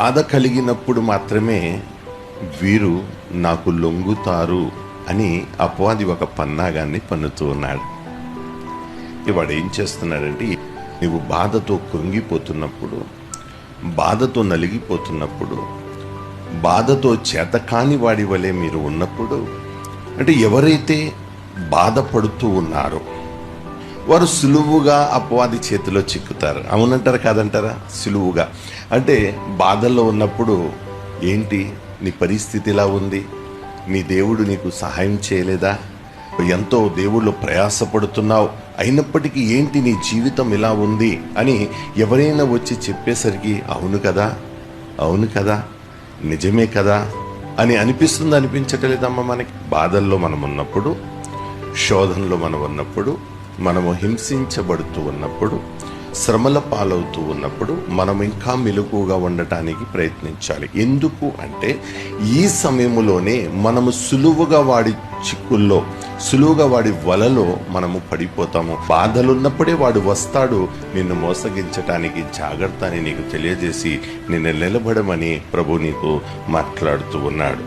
బాధ కలిగినప్పుడు మాత్రమే వీరు నాకు లొంగుతారు అని అపవాది ఒక పన్నాగాన్ని పన్నుతూ ఉన్నాడు. ఇవాడు ఏం చేస్తున్నాడంటే నువ్వు బాధతో కృంగిపోతున్నప్పుడు బాధతో నలిగిపోతున్నప్పుడు బాధతో చేతకాని వాడి వలె మీరు ఉన్నప్పుడు అంటే ఎవరైతే బాధపడుతూ ఉన్నారో వారు సులువుగా అపవాది చేతిలో చిక్కుతారు. అవునంటారా కాదంటారా? సులువుగా. అంటే బాధల్లో ఉన్నప్పుడు ఏంటి? నీ పరిస్థితి ఇలా ఉంది? నీ దేవుడు నీకు సహాయం చేయలేదా? ఎంతో దేవుళ్ళు ప్రయాసపడుతున్నావు. అయినప్పటికీ ఏంటి నీ జీవితం ఇలా ఉంది అని ఎవరైనా వచ్చి చెప్పేసరికి అవును కదా? అవును కదా? నిజమే కదా? అని అనిపిస్తుంది అనిపించటలేదమ్మా మనకి. బాధల్లో మనం ఉన్నప్పుడు శోధనలో మనం ఉన్నప్పుడు మనము హింసించబడుతూ ఉన్నప్పుడు శ్రమల పాలవుతూ ఉన్నప్పుడు మనం ఇంకా మెలకుగా ఉండటానికి ప్రయత్నించాలి. ఎందుకు అంటే ఈ సమయంలోనే మనము సులువుగా వాడి చిక్కుల్లో సులువుగా వాడి వలలో మనము పడిపోతాము. బాధలున్నప్పుడే వాడు వస్తాడు నిన్ను మోసగించటానికి జాగ్రత్త అని నీకు తెలియజేసి నిన్ను నిలబడమని ప్రభు నీకు మాట్లాడుతూ ఉన్నాడు.